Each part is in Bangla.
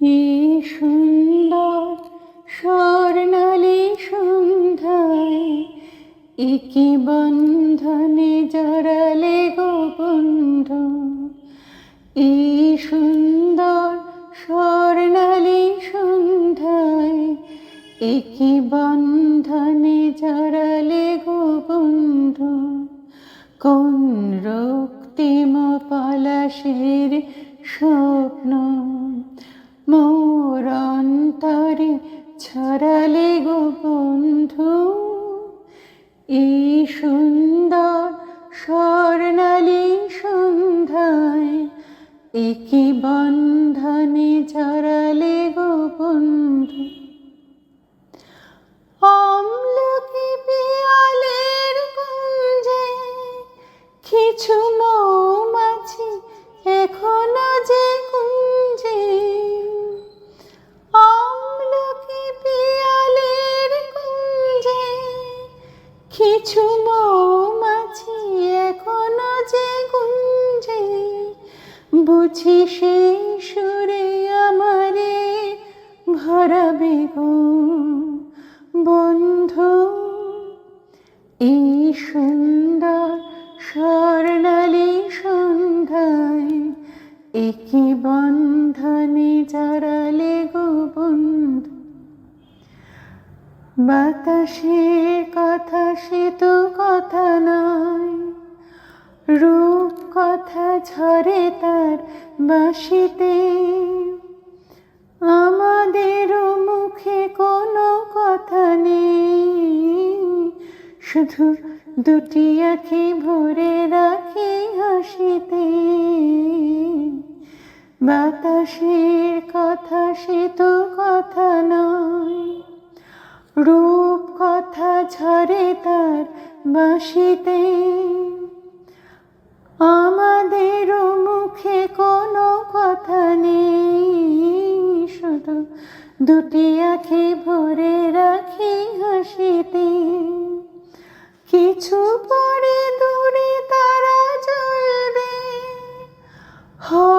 এই সুন্দর স্বর্ণালী সন্ধ্যায়, একে বন্ধনে জড়ালে গো বন্ধু। এই সুন্দর স্বর্ণালী সন্ধ্যায়, একে বন্ধনে জড়ালে গো বন্ধু। কোন রক্তিম পলাশের স্বপ্ন? মোর অন্তরে ছড়ালে গো বন্ধু, এই সুন্দর স্বর্ণালী সন্ধ্যায় একি বন্ধনে জড়ালে গো বন্ধু। আমলকি পিয়ালের কুঞ্জে কিছু মৌমাছি এখনও যে কিছু মৌমাছি এখনও যে কুঞ্জে বুঝি সেই সুরে আমারে ভরাবে গো বন্ধু। এই সুন্দর স্বর্ণালী সন্ধ্যায় একই বন্ধনে জড়ালে গো বন্ধু। বাতাসের কথা সে তো কথা নয়। রূপ কথা ঝরে তার বাসিতে আমাদেরও মুখে কোনো কথা নেই। শুধু দুটি আঁখি ভরে রাখি হাসিতে। বাতাসের কথা সে তো কথা নয়। বাসিতে। আমাদের মুখে কোনো কথা নেই, শুধু দুটি আঁখি ভরে রাখি হাসিতে। কিছু পরে দূরে তারা জ্বলবে। হয়তো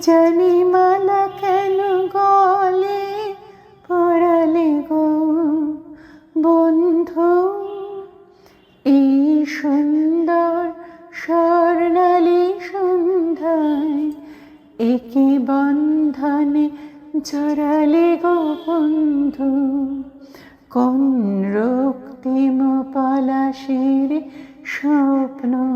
জানি মালা কেন গলে পড়ালে গো বন্ধু? এই সুন্দর স্বর্ণালী সন্ধ্যায় একে বন্ধনে জড়ালে গো বন্ধু। কোন রক্তিম পলাশের স্বপ্ন